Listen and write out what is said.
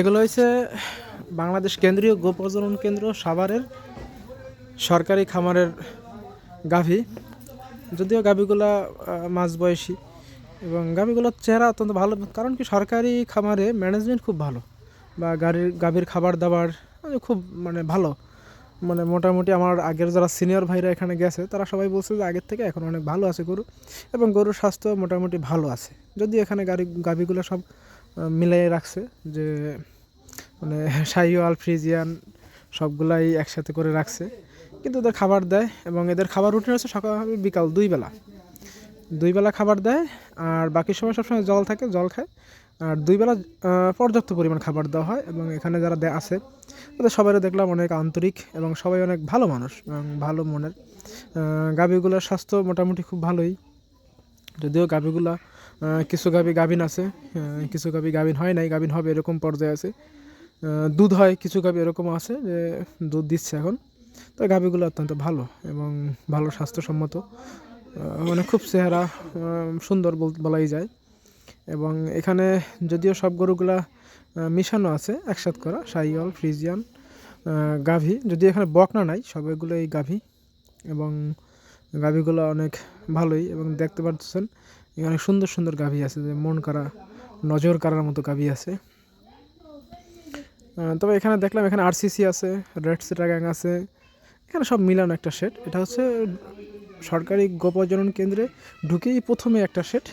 এগুলো হচ্ছে বাংলাদেশ কেন্দ্রীয় গো প্রজনন কেন্দ্র সাভারের সরকারি খামারের গাভী। যদিও গাভীগুলা আহ, মাঝবয়সী এবং গাভীগুলোর চেহারা অত্যন্ত ভালো কারণ কি সরকারি খামারে ম্যানেজমেন্ট খুব ভালো বা গাড়ির গাভীর খাবার দাবার খুব মানে ভালো। মানে মোটামুটি আমার আগের যারা সিনিয়র ভাইরা এখানে গেছে তারা সবাই বলছে যে আগের থেকে এখন অনেক ভালো আছে গরু এবং গরুর স্বাস্থ্য মোটামুটি ভালো আছে। যদি এখানে গাড়ি গাভীগুলো সব মিলিয়ে রাখছে যে মানে সাইওয়াল ফ্রিজিয়ান সবগুলাই একসাথে করে রাখছে। কিন্তু ওদের খাবার দেয় এবং এদের খাবার রুটিন হচ্ছে সকাল বিকাল দুই বেলা দুই বেলা খাবার দেয় আর বাকি সময় সবসময় জল থাকে, জল খায়। আর দুই বেলা পর্যাপ্ত পরিমাণ খাবার দেওয়া হয় এবং এখানে যারা আছে তাদের সবাই দেখলাম অনেক আন্তরিক এবং সবাই অনেক ভালো মানুষ এবং ভালো মনের। গাভীগুলোর স্বাস্থ্য মোটামুটি খুব ভালোই। যদিও গাভীগুলা কিছু গাভী গাভিন আছে কিছু গাভী গাভিন হয় নাই গাভিন হবে এরকম পর্যায়ে আছে। দুধ হয়, কিছু গাভী এরকম আছে যে দুধ দিচ্ছে এখন। তো গাভীগুলো অত্যন্ত ভালো এবং ভালো স্বাস্থ্যসম্মত মানে খুব চেহারা সুন্দর বল- বলাই যায়। এবং এখানে যদিও সব গরুগুলা মিশানো আছে, একসাথ করা সাইওয়াল ফ্রিজিয়ান গাভী, যদিও এখানে বকনা নাই সবগুলো এই গাভী। এবং গাভীগুলো অনেক ভালোই এবং দেখতে পাচ্ছেন অনেক সুন্দর সুন্দর গাভী আছে, যে মন কারা, নজর কাড়ার মতো গাভী আছে। তবে এখানে দেখলাম এখানে আরসিসি আছে রেড সিটা গ্যাং আছে, এখানে সব মিলানো একটা সেট এটা হচ্ছে সরকারি গোপজনন কেন্দ্রে ঢুকেই প্রথমে একটা সেট